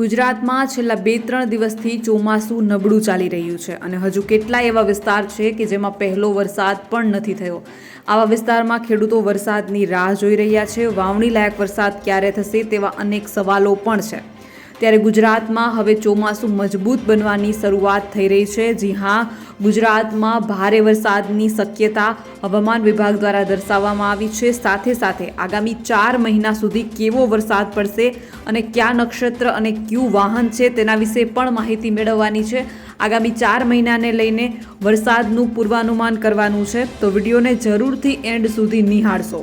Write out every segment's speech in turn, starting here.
ગુજરાતમાં છેલ્લા બે ત્રણ દિવસથી ચોમાસું નબળું ચાલી રહ્યું છે અને હજુ કેટલાય એવા વિસ્તાર છે કે જેમાં પહેલો વરસાદ પણ નથી થયો. આવા વિસ્તારમાં ખેડૂતો વરસાદની રાહ જોઈ રહ્યા છે. વાવણી લાયક વરસાદ ક્યારે થશે તેવા અનેક સવાલો પણ છે. ત્યારે ગુજરાતમાં હવે ચોમાસું મજબૂત બનવાની શરૂઆત થઈ રહી છે. જી હા, ગુજરાતમાં ભારે વરસાદની શક્યતા હવામાન વિભાગ દ્વારા દર્શાવવામાં આવી છે. સાથે સાથે આગામી ચાર મહિના સુધી કેવો વરસાદ પડશે અને કયા નક્ષત્ર અને કયું વાહન છે તેના વિશે પણ માહિતી મેળવવાની છે. આગામી ચાર મહિનાને લઈને વરસાદનું પૂર્વાનુમાન કરવાનું છે. તો વિડીયોને જરૂરથી એન્ડ સુધી નિહાળશો.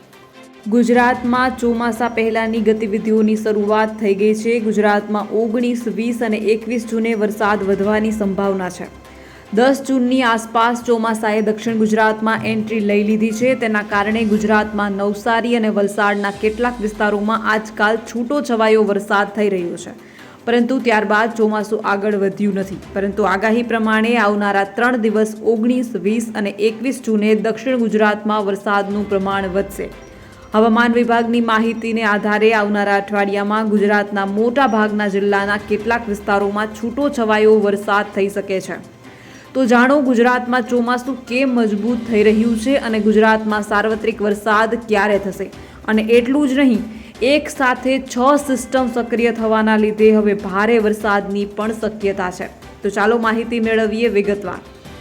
ગુજરાતમાં ચોમાસા પહેલાંની ગતિવિધિઓની શરૂઆત થઈ ગઈ છે. ગુજરાતમાં ઓગણીસ, વીસ અને એકવીસ જૂને વરસાદ વધવાની સંભાવના છે. દસ જૂનની આસપાસ ચોમાસાએ દક્ષિણ ગુજરાતમાં એન્ટ્રી લઈ લીધી છે. તેના કારણે ગુજરાતમાં નવસારી અને વલસાડના કેટલાક વિસ્તારોમાં આજકાલ છૂટો છવાયો વરસાદ થઈ રહ્યો છે. પરંતુ ત્યારબાદ ચોમાસું આગળ વધ્યું નથી. પરંતુ આગાહી પ્રમાણે આવનારા ત્રણ દિવસ ઓગણીસ, વીસ અને એકવીસ જૂને દક્ષિણ ગુજરાતમાં વરસાદનું પ્રમાણ વધશે. હવામાન વિભાગની માહિતીને આધારે આવનારા અઠવાડિયામાં ગુજરાતના મોટા ભાગના જિલ્લાના કેટલાક વિસ્તારોમાં છૂટો છવાયો વરસાદ થઈ શકે છે. તો જાણો ગુજરાતમાં ચોમાસું કેમ મજબૂત થઈ રહ્યું છે અને ગુજરાતમાં સાર્વત્રિક વરસાદ ક્યારે થશે? અને એટલું જ નહીં, એક સાથે છ સિસ્ટમ સક્રિય થવાના લીધે હવે ભારે વરસાદની પણ શક્યતા છે. તો ચાલો માહિતી મેળવીએ વિગતવાર.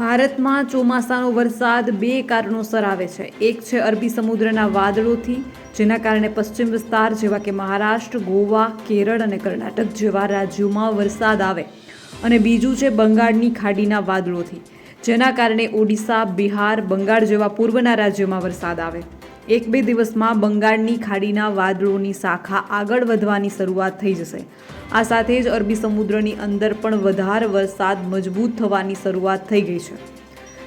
ભારતમાં ચોમાસાનો વરસાદ બે કારણોસર આવે છે. એક છે અરબી સમુદ્રના વાદળોથી, જેના કારણે પશ્ચિમ વિસ્તાર જેવા કે મહારાષ્ટ્ર, ગોવા, કેરળ અને કર્ણાટક જેવા રાજ્યોમાં વરસાદ આવે. અને બીજું છે બંગાળની ખાડીના વાદળોથી, જેના કારણે ઓડિશા, બિહાર, બંગાળ જેવા પૂર્વના રાજ્યોમાં વરસાદ આવે. એક બે દિવસમાં બંગાળની ખાડીના વાદળોની શાખા આગળ વધવાની શરૂઆત થઈ જશે. આ સાથે જ અરબી સમુદ્રની અંદર પણ વધારે વરસાદ મજબૂત થવાની શરૂઆત થઈ ગઈ છે.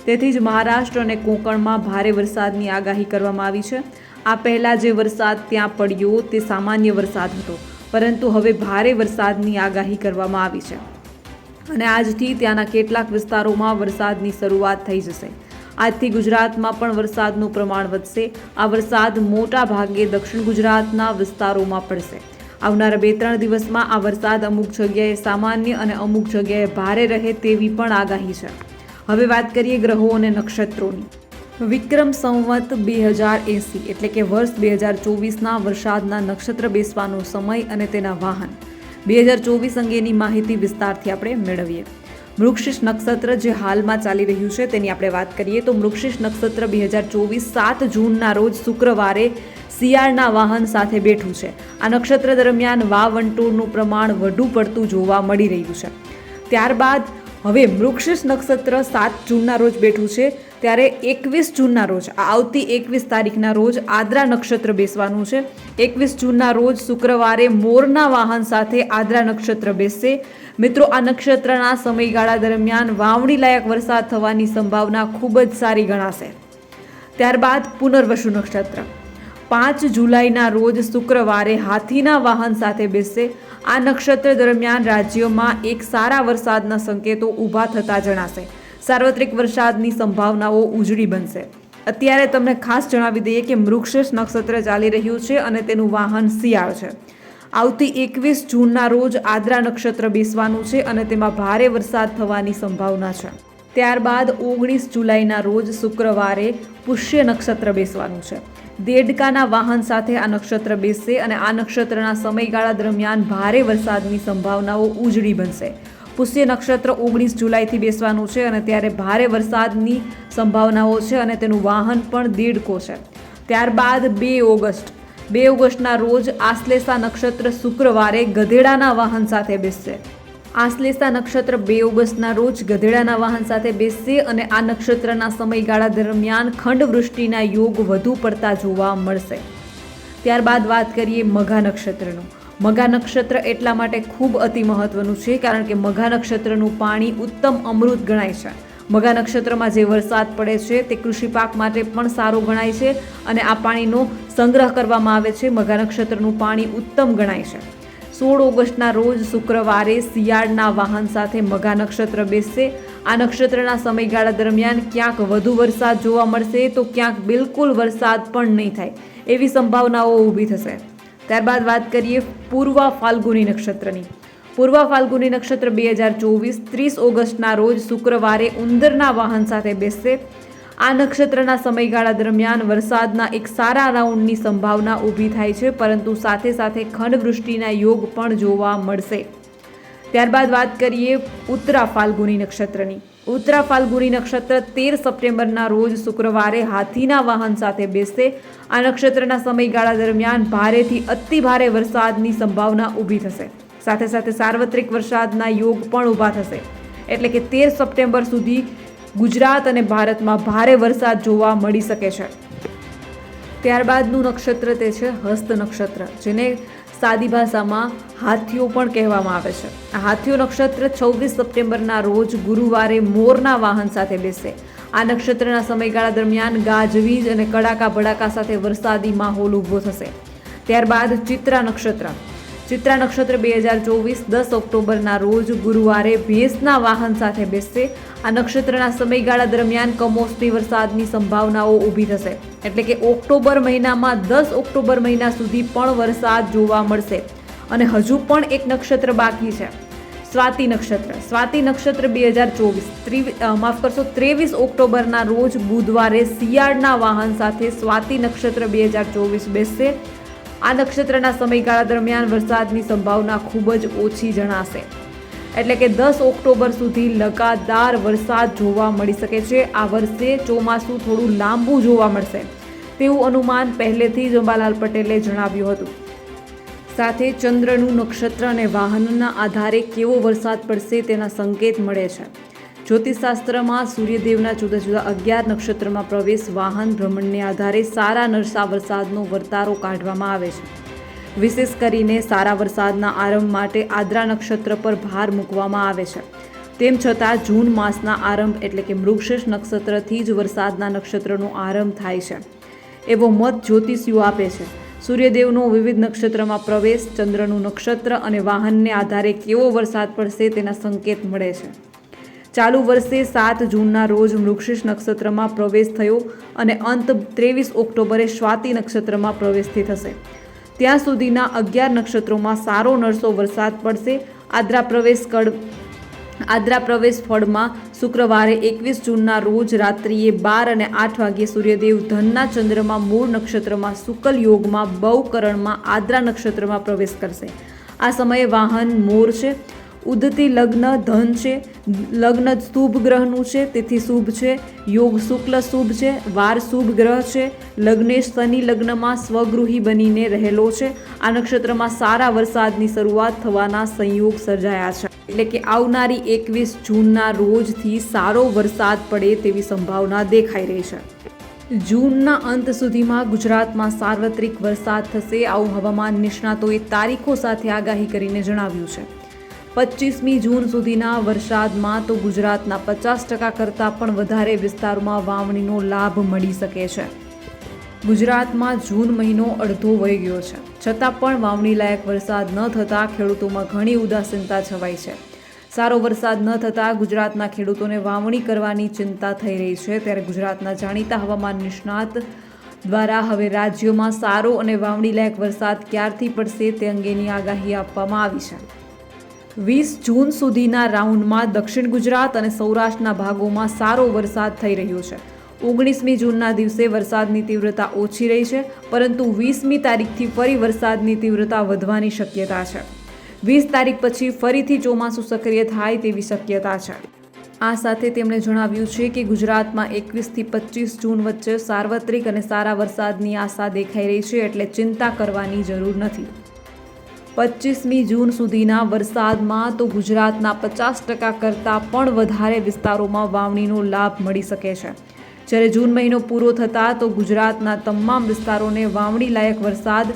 તેથી જ મહારાષ્ટ્ર અને કોંકણમાં ભારે વરસાદની આગાહી કરવામાં આવી છે. આ પહેલાં જે વરસાદ ત્યાં પડ્યો તે સામાન્ય વરસાદ હતો, પરંતુ હવે ભારે વરસાદની આગાહી કરવામાં આવી છે. અને આજથી ત્યાંના કેટલાક વિસ્તારોમાં વરસાદની શરૂઆત થઈ જશે. આજથી ગુજરાતમાં પણ વરસાદનું પ્રમાણ વધશે. આ વરસાદ મોટા ભાગે દક્ષિણ ગુજરાતના વિસ્તારોમાં પડશે. આવનારા બે ત્રણ દિવસમાં આ વરસાદ અમુક જગ્યાએ સામાન્ય અને અમુક જગ્યાએ ભારે રહે તેવી પણ આગાહી છે. હવે વાત કરીએ ગ્રહો અને નક્ષત્રોની. વિક્રમ સંવત બે હજાર એંસી એટલે કે વર્ષ બે હજાર ચોવીસના વરસાદના નક્ષત્ર બેસવાનો સમય અને તેના વાહન. બે હજાર ચોવીસ અંગેની માહિતી વિસ્તારથી આપણે મેળવીએ. મૃક્ષિષ નક્ષત્ર જે હાલમાં ચાલી રહ્યું છે તેની આપણે વાત કરીએ તો મૃક્ષિશ નક્ષત્ર બે હજાર ચોવીસ સાત જૂનના રોજ શુક્રવારે શિયાળના વાહન સાથે બેઠું છે. આ નક્ષત્ર દરમિયાન વાવંટોળનું પ્રમાણ વધુ પડતું જોવા મળી રહ્યું છે. ત્યારબાદ હવે મૃક્ષિષ નક્ષત્ર સાત જૂનના રોજ બેઠું છે. ત્યારે એકવીસ જૂનના રોજ આવતી એકવીસ તારીખના રોજ આદ્રા નક્ષત્ર બેસવાનું છે. એકવીસ જૂનના રોજ શુક્રવારે મોરના વાહન સાથે આદ્રા નક્ષત્ર બેસશે. મિત્રો, આ નક્ષત્રના સમયગાળા દરમિયાન વાવણી લાયક વરસાદ થવાની સંભાવના ખૂબ જ સારી ગણાશે. ત્યારબાદ પુનર્વસુ નક્ષત્ર. પાંચ જુલાઈના રોજ શુક્રવારે હાથીના વાહન સાથે બેસશે. આ નક્ષત્ર દરમિયાન રાજ્યમાં એક સારા વરસાદના સંકેતો ઊભા થતા જણાશે. સાર્વત્રિક વરસાદની સંભાવનાઓ ઉજળી બનશે. અત્યારે તમને ખાસ જણાવી દઈએ કે મૃગશીર્ષ નક્ષત્ર ચાલી રહ્યું છે અને તેનું વાહન શિયાળ છે. આવતી એકવીસ જૂનના રોજ આદ્રા નક્ષત્ર બેસવાનું છે અને તેમાં ભારે વરસાદ થવાની સંભાવના છે. ત્યારબાદ ઓગણીસ જુલાઈના રોજ શુક્રવારે પુષ્ય નક્ષત્ર બેસવાનું છે. દેડકાના વાહન સાથે આ નક્ષત્ર બેસશે અને આ નક્ષત્રના સમયગાળા દરમિયાન ભારે વરસાદની સંભાવનાઓ ઉજળી બનશે. પુષ્ય નક્ષત્ર ઓગણીસ જુલાઈથી બેસવાનું છે અને ત્યારે ભારે વરસાદની સંભાવનાઓ છે અને તેનું વાહન પણ દેડકો છે. ત્યારબાદ બે ઓગસ્ટ. બે ઓગસ્ટના રોજ આશ્લેષા નક્ષત્ર શુક્રવારે ગધેડાના વાહન સાથે બેસશે. આશ્લેષા નક્ષત્ર બે ઓગસ્ટના રોજ ગધેડાના વાહન સાથે બેસશે અને આ નક્ષત્રના સમયગાળા દરમિયાન ખંડવૃષ્ટિના યોગ વધુ પડતા જોવા મળશે. ત્યારબાદ વાત કરીએ મઘા નક્ષત્રનું. મઘા નક્ષત્ર એટલા માટે ખૂબ અતિ મહત્વનું છે કારણ કે મઘા નક્ષત્રનું પાણી ઉત્તમ અમૃત ગણાય છે. મઘા નક્ષત્રમાં જે વરસાદ પડે છે તે કૃષિ પાક માટે પણ સારો ગણાય છે અને આ પાણીનો સંગ્રહ કરવામાં આવે છે. મઘા નક્ષત્રનું પાણી ઉત્તમ ગણાય છે. સોળ ઓગસ્ટના રોજ શુક્રવારે શિયાળના વાહન સાથે મઘા નક્ષત્ર બેસશે. આ નક્ષત્રના સમયગાળા દરમિયાન ક્યાંક વધુ વરસાદ જોવા મળશે તો ક્યાંક બિલકુલ વરસાદ પણ નહીં થાય, એવી સંભાવનાઓ ઊભી થશે. ત્યારબાદ વાત કરીએ પૂર્વ ફાલ્ગુની નક્ષત્રની. પૂર્વ ફાલ્ગુની નક્ષત્ર બે હજાર ચોવીસ ત્રીસ ઓગસ્ટના રોજ શુક્રવારે ઉંદરના વાહન સાથે બેસશે. આ નક્ષત્રના સમયગાળા દરમિયાન વરસાદના એક સારા રાઉન્ડની સંભાવના ઊભી થાય છે, પરંતુ સાથે સાથે ખંડવૃષ્ટિના યોગ પણ જોવા મળશે. ત્યારબાદ વાત કરીએ ઉત્તરા ફાલ્ગુની નક્ષત્રની. ઉત્તરા ફાલ્ગુની નક્ષત્ર તેર સપ્ટેમ્બરના રોજ શુક્રવારે હાથીના વાહન સાથે બેસશે. આ નક્ષત્રના સમયગાળા દરમિયાન ભારેથી અતિ ભારે વરસાદની સંભાવના ઊભી થશે. સાથે સાથે સાર્વત્રિક વરસાદના યોગ પણ ઊભા થશે. એટલે કે તેર સપ્ટેમ્બર સુધી ગુજરાત અને ભારતમાં ભારે વરસાદ જોવા મળી શકે છે. ત્યારબાદનું નક્ષત્ર તે છે, હસ્ત નક્ષત્ર, જેને સાદી ભાષામાં હાથીઓ પણ કહેવામાં આવે છે. આ હાથીઓ નક્ષત્ર છવ્વીસ સપ્ટેમ્બરના રોજ ગુરુવારે મોરના વાહન સાથે બેસે. આ નક્ષત્રના સમયગાળા દરમિયાન ગાજવીજ અને કડાકા ભડાકા સાથે વરસાદી માહોલ ઊભો થશે. ત્યારબાદ ચિત્રા નક્ષત્ર. ચિત્રા નક્ષત્ર બે હજાર ચોવીસ દસ ઓક્ટોબરના રોજ ગુરુવારે ભેંસના વાહન સાથે બેસશે. આ નક્ષત્રના સમયગાળા દરમિયાન કમોસમી વરસાદની સંભાવનાઓ ઊભી થશે. એટલે કે ઓક્ટોબર મહિનામાં દસ ઓક્ટોબર મહિના સુધી પણ વરસાદ જોવા મળશે. અને હજુ પણ એક નક્ષત્ર બાકી છે. સ્વાતિ નક્ષત્ર. સ્વાતિ નક્ષત્ર બે હજાર ચોવીસ. માફ કરશો, ત્રેવીસ ઓક્ટોબરના રોજ બુધવારે શિયાળના વાહન સાથે સ્વાતિ નક્ષત્ર બે હજાર ચોવીસ બેસશે. આ નક્ષત્રના સમયગાળા દરમિયાન વરસાદની સંભાવના ખૂબ જ ઓછી જણાશે. એટલે કે દસ ઓક્ટોબર સુધી લગાતાર વરસાદ જોવા મળી શકે છે. આ વર્ષે ચોમાસું થોડું લાંબુ જોવા મળશે. તેવું અનુમાન પહેલેથી જ અંબાલાલ પટેલે જણાવ્યું હતું. સાથે ચંદ્રનું નક્ષત્ર અને વાહનના આધારે કેવો વરસાદ પડશે તેના સંકેત મળે છે. જ્યોતિષશાસ્ત્રમાં સૂર્યદેવના જુદા જુદા અગિયાર નક્ષત્રમાં પ્રવેશ વાહન ભ્રમણને આધારે સારા નરસા વરસાદનો વર્તારો કાઢવામાં આવે છે. વિશેષ કરીને સારા વરસાદના આરંભ માટે આદ્રા નક્ષત્ર પર ભાર મૂકવામાં આવે છે. તેમ છતાં જૂન માસના આરંભ એટલે કે મૃગશીર્ષ નક્ષત્રથી જ વરસાદના નક્ષત્રનો આરંભ થાય છે. એવો મત જ્યોતિષીઓ આપે છે. સૂર્યદેવનો વિવિધ નક્ષત્રમાં પ્રવેશ, ચંદ્રનું નક્ષત્ર અને વાહનને આધારે કેવો વરસાદ પડશે તેના સંકેત મળે છે. ચાલુ વર્ષે સાત જૂનના રોજ મૃક્ષિષ નક્ષત્રમાં પ્રવેશ થયો અને અંત ત્રેવીસ ઓક્ટોબરે સ્વાતિ નક્ષત્રમાં પ્રવેશથી થશે. ત્યાં સુધીના અગિયાર નક્ષત્રોમાં સારો નરસો વરસાદ પડશે. આદ્રા પ્રવેશ કળ આદ્રા પ્રવેશ ફળમાં શુક્રવારે એકવીસ જૂનના રોજ રાત્રિએ બાર અને આઠ વાગ્યે સૂર્યદેવ ધનના ચંદ્રમાં મૂળ નક્ષત્રમાં શુકલ યોગમાં બહુકરણમાં આદ્રા નક્ષત્રમાં પ્રવેશ કરશે. આ સમયે વાહન મોર છે. ઉદતી લગ્ન ધન છે, લગ્ન શુભ ગ્રહનું છે, તેથી શુભ છે. યોગ શુક્લ શુભ છે, વાર શુભ ગ્રહ છે. લગ્નેશ શનિ લગ્નમાં સ્વગૃહી બનીને રહેલો છે. આ નક્ષત્રમાં સારા વરસાદની શરૂઆત થવાના સંયોગ સર્જાયા છે. એટલે કે આવનારી એકવીસ જૂનના રોજથી સારો વરસાદ પડે તેવી સંભાવના દેખાઈ રહી છે. જૂનના અંત સુધીમાં ગુજરાતમાં સાર્વત્રિક વરસાદ થશે. આવું હવામાન નિષ્ણાતોએ તારીખો સાથે આગાહી કરીને જણાવ્યું છે. પચીસમી જૂન સુધીના વરસાદમાં તો ગુજરાતના પચાસ ટકા કરતાં પણ વધારે વિસ્તારોમાં વાવણીનો લાભ મળી શકે છે. ગુજરાતમાં જૂન મહિનો અડધો વહી ગયો છે. છતાં પણ વાવણી લાયક વરસાદ ન થતાં ખેડૂતોમાં ઘણી ઉદાસીનતા છવાઈ છે. સારો વરસાદ ન થતાં ગુજરાતના ખેડૂતોને વાવણી કરવાની ચિંતા થઈ રહી છે. ત્યારે ગુજરાતના જાણીતા હવામાન નિષ્ણાત દ્વારા હવે રાજ્યોમાં સારો અને વાવણી લાયક વરસાદ ક્યારથી પડશે તે અંગેની આગાહી આપવામાં આવી છે. વીસ જૂન સુધીના રાઉન્ડમાં દક્ષિણ ગુજરાત અને સૌરાષ્ટ્રના ભાગોમાં સારો વરસાદ થઈ રહ્યો છે. ઓગણીસમી જૂનના દિવસે વરસાદની તીવ્રતા ઓછી રહી છે, પરંતુ વીસમી તારીખથી ફરી વરસાદની તીવ્રતા વધવાની શક્યતા છે. વીસ તારીખ પછી ફરીથી ચોમાસું સક્રિય થાય તેવી શક્યતા છે. આ સાથે તેમણે જણાવ્યું છે કે ગુજરાતમાં એકવીસથી પચીસ જૂન વચ્ચે સાર્વત્રિક અને સારા વરસાદની આશા દેખાઈ રહી છે એટલે ચિંતા કરવાની જરૂર નથી. પચીસમી જૂન સુધીના વરસાદમાં તો ગુજરાતના પચાસ ટકા કરતાં પણ વધારે વિસ્તારોમાં વાવણીનો લાભ મળી શકે છે. જ્યારે જૂન મહિનો પૂરો થતાં તો ગુજરાતના તમામ વિસ્તારોને વાવણી લાયક વરસાદ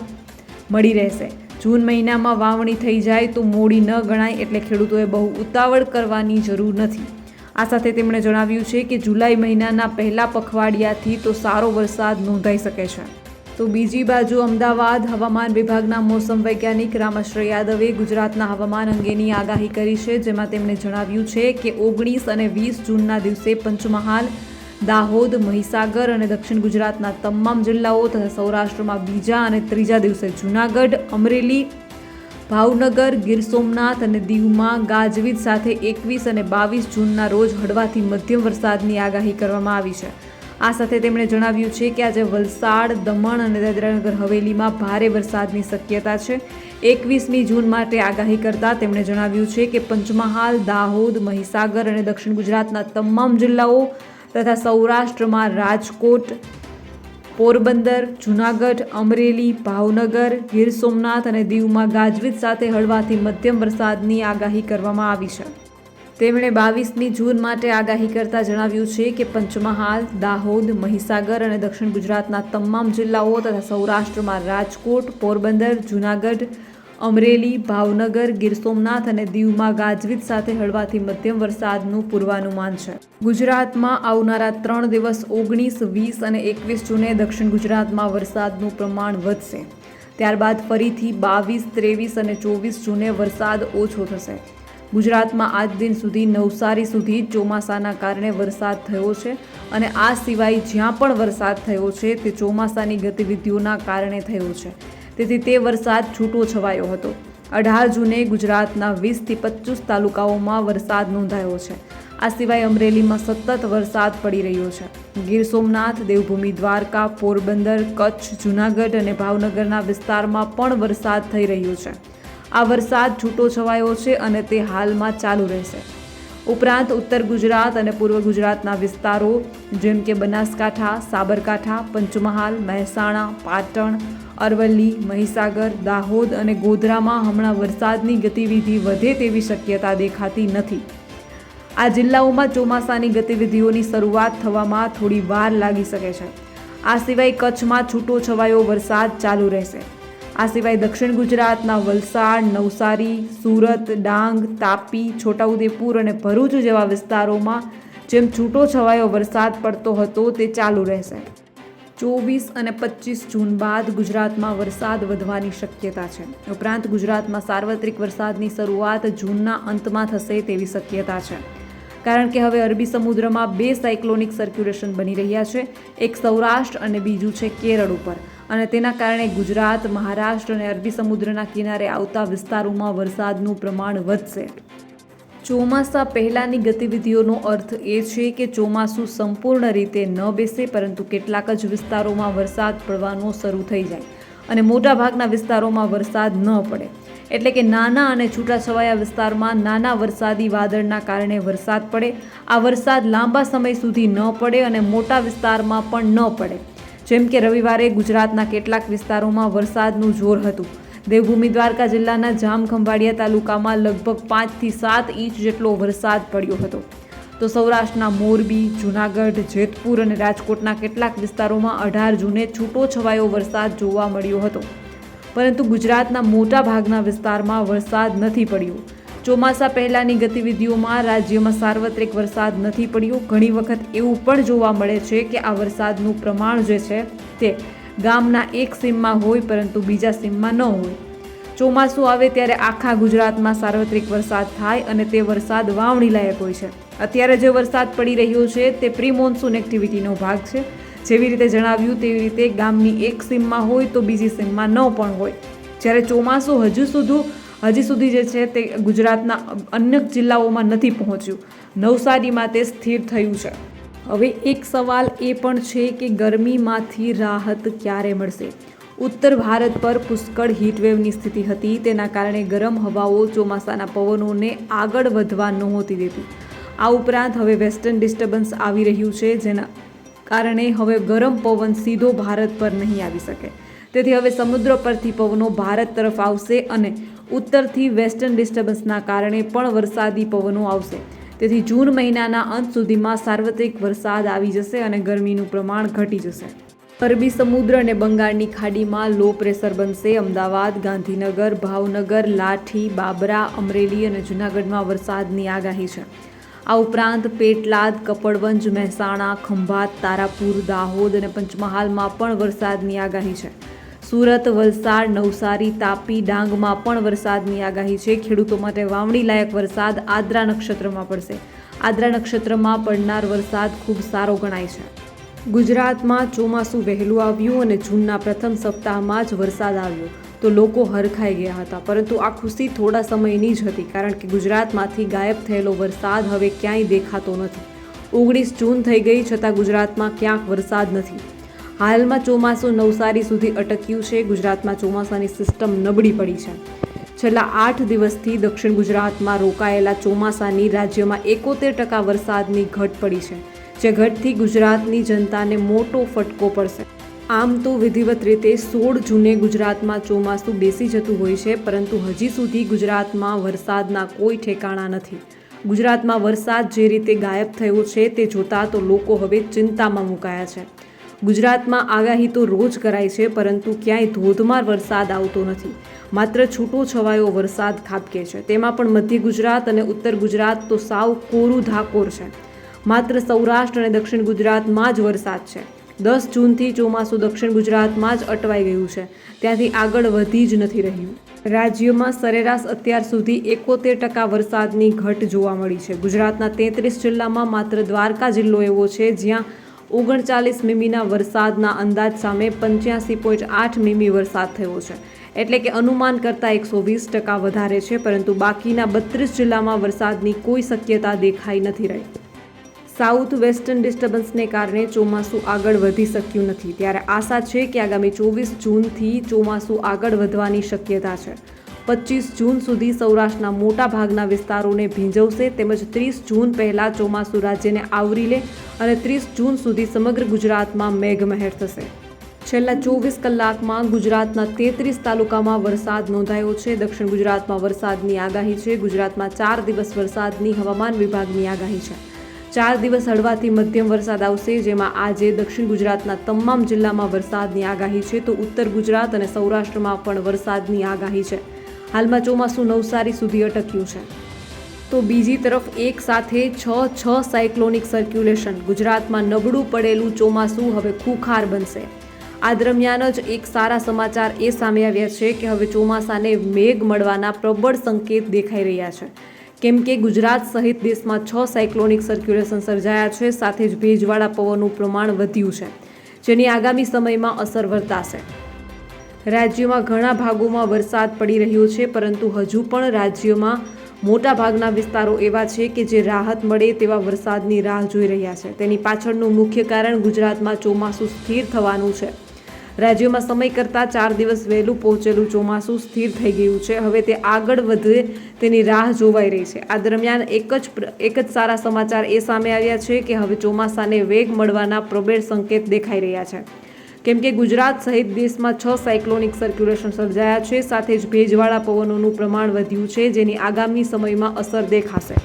મળી રહેશે. જૂન મહિનામાં વાવણી થઈ જાય તો મોડી ન ગણાય એટલે ખેડૂતોએ બહુ ઉતાવળ કરવાની જરૂર નથી. આ સાથે તેમણે જણાવ્યું છે કે જુલાઈ મહિનાના પહેલા પખવાડિયાથી તો સારો વરસાદ નોંધાઈ શકે છે. તો બીજી બાજુ અમદાવાદ હવામાન વિભાગના મોસમ વૈજ્ઞાનિક રામાશ્રય યાદવે ગુજરાતના હવામાન અંગેની આગાહી કરી છે, જેમાં તેમણે જણાવ્યું છે કે ઓગણીસ અને વીસ જૂનના દિવસે પંચમહાલ, દાહોદ, મહીસાગર અને દક્ષિણ ગુજરાતના તમામ જિલ્લાઓ તથા સૌરાષ્ટ્રમાં બીજા અને ત્રીજા દિવસે જૂનાગઢ, અમરેલી, ભાવનગર, ગીર સોમનાથ અને દીવમાં ગાજવીજ સાથે એકવીસ અને બાવીસ જૂનના રોજ હળવાથી મધ્યમ વરસાદની આગાહી કરવામાં આવી છે. આ સાથે તેમણે જણાવ્યું છે કે આજે વલસાડ, દમણ અને દાદરાનગર હવેલીમાં ભારે વરસાદની શક્યતા છે. એકવીસમી જૂન માટે આગાહી કરતાં તેમણે જણાવ્યું છે કે પંચમહાલ, દાહોદ, મહીસાગર અને દક્ષિણ ગુજરાતના તમામ જિલ્લાઓ તથા સૌરાષ્ટ્રમાં રાજકોટ, પોરબંદર, જૂનાગઢ, અમરેલી, ભાવનગર, ગીર સોમનાથ અને દીવમાં ગાજવીજ સાથે હળવાથી મધ્યમ વરસાદની આગાહી કરવામાં આવી છે. તેમણે બાવીસમી જૂન માટે આગાહી કરતા જણાવ્યું છે કે પંચમહાલ, દાહોદ, મહીસાગર અને દક્ષિણ ગુજરાતના તમામ જિલ્લાઓ તથા સૌરાષ્ટ્રમાં રાજકોટ, પોરબંદર, જૂનાગઢ, અમરેલી, ભાવનગર, ગીર સોમનાથ અને દીવમાં ગાજવીજ સાથે હળવાથી મધ્યમ વરસાદનું પૂર્વાનુમાન છે. ગુજરાતમાં આવનારા ત્રણ દિવસ ઓગણીસ, વીસ અને એકવીસ જૂને દક્ષિણ ગુજરાતમાં વરસાદનું પ્રમાણ વધશે. ત્યારબાદ ફરીથી બાવીસ, ત્રેવીસ અને ચોવીસ જૂને વરસાદ ઓછો થશે. ગુજરાતમાં આજ દિન સુધી નવસારી સુધી ચોમાસાના કારણે વરસાદ થયો છે અને આ સિવાય જ્યાં પણ વરસાદ થયો છે તે ચોમાસાની ગતિવિધિઓના કારણે થયો છે. તેથી તે વરસાદ છૂટો છવાયો હતો. અઢાર જૂને ગુજરાતના વીસથી પચીસ તાલુકાઓમાં વરસાદ નોંધાયો છે. આ સિવાય અમરેલીમાં સતત વરસાદ પડી રહ્યો છે. ગીર સોમનાથ, દેવભૂમિ દ્વારકા, પોરબંદર, કચ્છ, જૂનાગઢ અને ભાવનગરના વિસ્તારમાં પણ વરસાદ થઈ રહ્યો છે. આ વરસાદ છૂટો છવાયો છે અને તે હાલમાં ચાલુ રહેશે. ઉપરાંત ઉત્તર ગુજરાત અને પૂર્વ ગુજરાતના વિસ્તારો, જેમ કે બનાસકાંઠા, સાબરકાંઠા, પંચમહાલ, મહેસાણા, પાટણ, અરવલ્લી, મહીસાગર, દાહોદ અને ગોધરામાં હમણાં વરસાદની ગતિવિધિ વધે તેવી શક્યતા દેખાતી નથી. આ જિલ્લાઓમાં ચોમાસાની ગતિવિધિઓની શરૂઆત થવામાં થોડી વાર લાગી શકે છે. આ સિવાય કચ્છમાં છૂટો છવાયો વરસાદ ચાલુ રહેશે. આ સિવાય દક્ષિણ ગુજરાતના વલસાડ, નવસારી, સુરત, ડાંગ, તાપી, છોટાઉદેપુર અને ભરૂચ જેવા વિસ્તારોમાં જેમ છૂટો છવાયો વરસાદ પડતો હતો, તે ચાલુ રહેશે. ચોવીસ અને પચીસ જૂન બાદ ગુજરાતમાં વરસાદ વધવાની શક્યતા છે. ઉપરાંત ગુજરાતમાં સાર્વત્રિક વરસાદની શરૂઆત જૂનના અંતમાં થશે તેવી શક્યતા છે. કારણ કે હવે અરબી સમુદ્રમાં બે સાયક્લોનિક સર્ક્યુલેશન બની રહ્યા છે, એક સૌરાષ્ટ્ર અને બીજું છે કેરળ ઉપર. અને તેના કારણે ગુજરાત, મહારાષ્ટ્ર અને અરબી સમુદ્રના કિનારે આવતા વિસ્તારોમાં વરસાદનું પ્રમાણ વધશે. ચોમાસા પહેલાંની ગતિવિધિઓનો અર્થ એ છે કે ચોમાસું સંપૂર્ણ રીતે ન બેસે, પરંતુ કેટલાક જ વિસ્તારોમાં વરસાદ પડવાનો શરૂ થઈ જાય અને મોટાભાગના વિસ્તારોમાં વરસાદ ન પડે. એટલે કે નાના અને છૂટાછવાયા વિસ્તારમાં નાના વરસાદી વાદળના કારણે વરસાદ પડે. આ વરસાદ લાંબા સમય સુધી ન પડે અને મોટા વિસ્તારમાં પણ ન પડે. જેમ કે રવિવારે ગુજરાતના કેટલાક વિસ્તારોમાં વરસાદનું જોર હતું. દેવભૂમિ દ્વારકા જિલ્લાના જામખંભાળિયા તાલુકામાં લગભગ પાંચથી સાત ઇંચ જેટલો વરસાદ પડ્યો હતો. તો સૌરાષ્ટ્રના મોરબી, જૂનાગઢ, જેતપુર અને રાજકોટના કેટલાક વિસ્તારોમાં અઢાર જૂને છૂટો છવાયો વરસાદ જોવા મળ્યો હતો. પરંતુ ગુજરાતના મોટા ભાગના વિસ્તારમાં વરસાદ નથી પડ્યો. ચોમાસા પહેલાંની ગતિવિધિઓમાં રાજ્યમાં સાર્વત્રિક વરસાદ નથી પડ્યો. ઘણી વખત એવું પણ જોવા મળે છે કે આ વરસાદનું પ્રમાણ જે છે તે ગામના એક સીમમાં હોય પરંતુ બીજા સીમમાં ન હોય. ચોમાસું આવે ત્યારે આખા ગુજરાતમાં સાર્વત્રિક વરસાદ થાય અને તે વરસાદ વાવણી લાયક હોય છે. અત્યારે જે વરસાદ પડી રહ્યો છે તે પ્રી મોન્સૂન એક્ટિવિટીનો ભાગ છે. જેવી રીતે જણાવ્યું તેવી રીતે ગામની એક સીમમાં હોય તો બીજી સીમમાં ન પણ હોય. જ્યારે ચોમાસું હજુ સુધી હજી સુધી જે છે તે ગુજરાતના અન્ય જિલ્લાઓમાં નથી પહોંચ્યું. નવસારીમાં તે સ્થિર થયું છે. હવે એક સવાલ એ પણ છે કે ગરમીમાંથી રાહત ક્યારે મળશે? ઉત્તર ભારત પર પુષ્કળ હીટવેવની સ્થિતિ હતી. તેના કારણે ગરમ હવાઓ, ચોમાસાના પવનોને આગળ વધવા નહોતી દેતી. આ ઉપરાંત હવે વેસ્ટર્ન ડિસ્ટર્બન્સ આવી રહ્યું છે, જેના કારણે હવે ગરમ પવન સીધો ભારત પર નહીં આવી શકે. તેથી હવે સમુદ્ર પરથી પવનો ભારત તરફ આવશે અને ઉત્તરથી વેસ્ટર્ન ડિસ્ટર્બન્સના કારણે પણ વરસાદી પવનો આવશે. તેથી જૂન મહિનાના અંત સુધીમાં સાર્વત્રિક વરસાદ આવી જશે અને ગરમીનું પ્રમાણ ઘટી જશે. અરબી સમુદ્ર અને બંગાળની ખાડીમાં લો પ્રેશર બનશે. અમદાવાદ, ગાંધીનગર, ભાવનગર, લાઠી, બાબરા, અમરેલી અને જૂનાગઢમાં વરસાદની આગાહી છે. આ ઉપરાંત પેટલાદ, કપડવંજ, મહેસાણા, ખંભાત, તારાપુર, દાહોદ અને પંચમહાલમાં પણ વરસાદની આગાહી છે. સુરત, વલસાડ, નવસારી, તાપી, ડાંગમાં પણ વરસાદની આગાહી છે. ખેડૂતો માટે વાવણી લાયક વરસાદ આદ્રા નક્ષત્રમાં પડશે. આદ્રા નક્ષત્રમાં પડનાર વરસાદ ખૂબ સારો ગણાય છે. ગુજરાતમાં ચોમાસું વહેલું આવ્યું અને જૂનના પ્રથમ સપ્તાહમાં જ વરસાદ આવ્યો. તો લોકો હરખાઈ ગયા હતા. પરંતુ આ ખુશી થોડા સમયની જ હતી, કારણ કે ગુજરાતમાંથી ગાયબ થયેલો વરસાદ હવે ક્યાંય દેખાતો નથી. ઓગણીસ જૂન થઈ ગઈ છતાં ગુજરાતમાં ક્યાંક વરસાદ નથી. હાલમાં ચોમાસું નવસારી સુધી અટક્યું છે. ગુજરાતમાં ચોમાસાની સિસ્ટમ નબળી પડી છે. છેલ્લા આઠ દિવસથી દક્ષિણ ગુજરાતમાં રોકાયેલા ચોમાસાની રાજ્યમાં એકોતેર ટકા વરસાદની ઘટ પડી છે, જે ઘટથી ગુજરાતની જનતાને મોટો ફટકો પડશે. આમ તો વિધિવત રીતે સોળ જૂને ગુજરાતમાં ચોમાસું બેસી જતું હોય છે, પરંતુ હજી સુધી ગુજરાતમાં વરસાદના કોઈ ઠેકાણા નથી. ગુજરાતમાં વરસાદ જે રીતે ગાયબ થયો છે તે જોતાં તો લોકો હવે ચિંતામાં મુકાયા છે. ગુજરાતમાં આગાહી તો રોજ કરાય છે, પરંતુ ક્યાંય ધોધમાર વરસાદ આવતો નથી. માત્ર છૂટો છવાયો વરસાદ ખાબકે છે. તેમાં પણ મધ્ય ગુજરાત અને ઉત્તર ગુજરાત તો સાવ કોરું ધાકોર છે. માત્ર સૌરાષ્ટ્ર અને દક્ષિણ ગુજરાતમાં જ વરસાદ છે. દસ જૂનથી ચોમાસું દક્ષિણ ગુજરાતમાં જ અટવાઈ ગયું છે. ત્યાંથી આગળ વધી જ નથી રહ્યું. રાજ્યમાં સરેરાશ અત્યાર સુધી એકોતેર ટકા વરસાદની ઘટ જોવા મળી છે. ગુજરાતના તેત્રીસ જિલ્લામાં માત્ર દ્વારકા જિલ્લો એવો છે જ્યાં ઓગણચાલીસ મીમીના વરસાદના અંદાજ સામે પંચ્યાસી પોઈન્ટ આઠ મીમી વરસાદ થયો છે. એટલે કે અનુમાન કરતાં એકસો વીસ ટકા વધારે છે, પરંતુ બાકીના બત્રીસ જિલ્લામાં વરસાદની કોઈ શક્યતા દેખાઈ નથી રહી. સાઉથ વેસ્ટર્ન ડિસ્ટર્બન્સને કારણે ચોમાસું આગળ વધી શક્યું નથી. ત્યારે આશા છે કે આગામી ચોવીસ જૂનથી ચોમાસું આગળ વધવાની શક્યતા છે. પચીસ જૂન સુધી સૌરાષ્ટ્રના મોટા ભાગના વિસ્તારોને ભીંજવશે તેમજ ત્રીસ જૂન પહેલાં ચોમાસું રાજ્યને આવરી લે અને ત્રીસ જૂન સુધી સમગ્ર ગુજરાતમાં મેઘમહેર થશે. છેલ્લા ચોવીસ કલાકમાં ગુજરાતના તેત્રીસ તાલુકામાં વરસાદ નોંધાયો છે. દક્ષિણ ગુજરાતમાં વરસાદની આગાહી છે. ગુજરાતમાં ચાર દિવસ વરસાદની હવામાન વિભાગની આગાહી છે. ચાર દિવસ હળવાથી મધ્યમ વરસાદ આવશે, જેમાં આજે દક્ષિણ ગુજરાતના તમામ જિલ્લામાં વરસાદની આગાહી છે. તો ઉત્તર ગુજરાત અને સૌરાષ્ટ્રમાં પણ વરસાદની આગાહી છે. હાલમાં ચોમાસું નવસારી સુધી અટક્યું છે. તો બીજી તરફ એક સાથે છ છ સાયક્લોનિક સર્ક્યુલેશન ગુજરાતમાં નબળું પડેલું ચોમાસું હવે ખુખાર બનશે. આ દરમિયાન જ એક સારા સમાચાર એ સામે આવ્યા છે કે હવે ચોમાસાને મેઘ મળવાના પ્રબળ સંકેત દેખાઈ રહ્યા છે. કેમ કે ગુજરાત સહિત દેશમાં છ સાયક્લોનિક સર્ક્યુલેશન સર્જાયા છે, સાથે જ ભેજવાળા પવનનું પ્રમાણ વધ્યું છે, જેની આગામી સમયમાં અસર વર્તાશે. રાજ્યમાં ઘણા ભાગોમાં વરસાદ પડી રહ્યો છે, પરંતુ હજુ પણ રાજ્યમાં મોટા ભાગના વિસ્તારો એવા છે કે જે રાહત મળે તેવા વરસાદની રાહ જોઈ રહ્યા છે. તેની પાછળનું મુખ્ય કારણ ગુજરાતમાં ચોમાસું સ્થિર થવાનું છે. રાજ્યમાં સમય કરતાં ચાર દિવસ વહેલું પહોંચેલું ચોમાસું સ્થિર થઈ ગયું છે. હવે તે આગળ વધે તેની રાહ જોવાઈ રહી છે. આ દરમિયાન એક જ એક જ સારા સમાચાર એ સામે આવ્યા છે કે હવે ચોમાસાને વેગ મળવાના પ્રબળ સંકેત દેખાઈ રહ્યા છે. કેમ કે ગુજરાત સહિત દેશમાં છ સાયક્લોનિક સર્ક્યુલેશન સર્જાયા છે, સાથે જ ભેજવાળા પવનોનું પ્રમાણ વધ્યું છે, જેની આગામી સમયમાં અસર દેખાશે.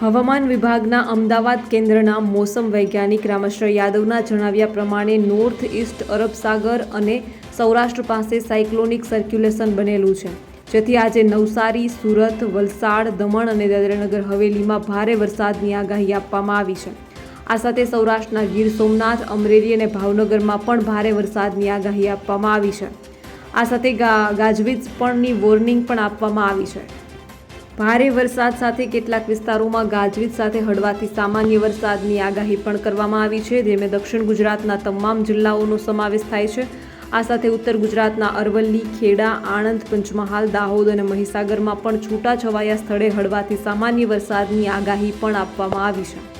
હવામાન વિભાગના અમદાવાદ કેન્દ્રના મોસમ વૈજ્ઞાનિક રામેશ્વર યાદવના જણાવ્યા પ્રમાણે નોર્થ ઇસ્ટ અરબ સાગર અને સૌરાષ્ટ્ર પાસે સાયક્લોનિક સર્ક્યુલેશન બનેલું છે. જેથી આજે નવસારી, સુરત, વલસાડ, દમણ અને દાદરાનગર હવેલીમાં ભારે વરસાદની આગાહી આપવામાં આવી છે. આ સાથે સૌરાષ્ટ્રના ગીર સોમનાથ, અમરેલી અને ભાવનગરમાં પણ ભારે વરસાદની આગાહી આપવામાં આવી છે. આ સાથે ગાજવીજ પણની વોર્નિંગ પણ આપવામાં આવી છે. ભારે વરસાદ સાથે કેટલાક વિસ્તારોમાં ગાજવીજ સાથે હળવાથી સામાન્ય વરસાદની આગાહી પણ કરવામાં આવી છે. જેમાં દક્ષિણ ગુજરાતના તમામ જિલ્લાઓનો સમાવેશ થાય છે. આ સાથે ઉત્તર ગુજરાતના અરવલ્લી, ખેડા, આણંદ, પંચમહાલ, દાહોદ અને મહીસાગરમાં પણ છૂટાછવાયા સ્થળે હળવાથી સામાન્ય વરસાદની આગાહી પણ આપવામાં આવી છે.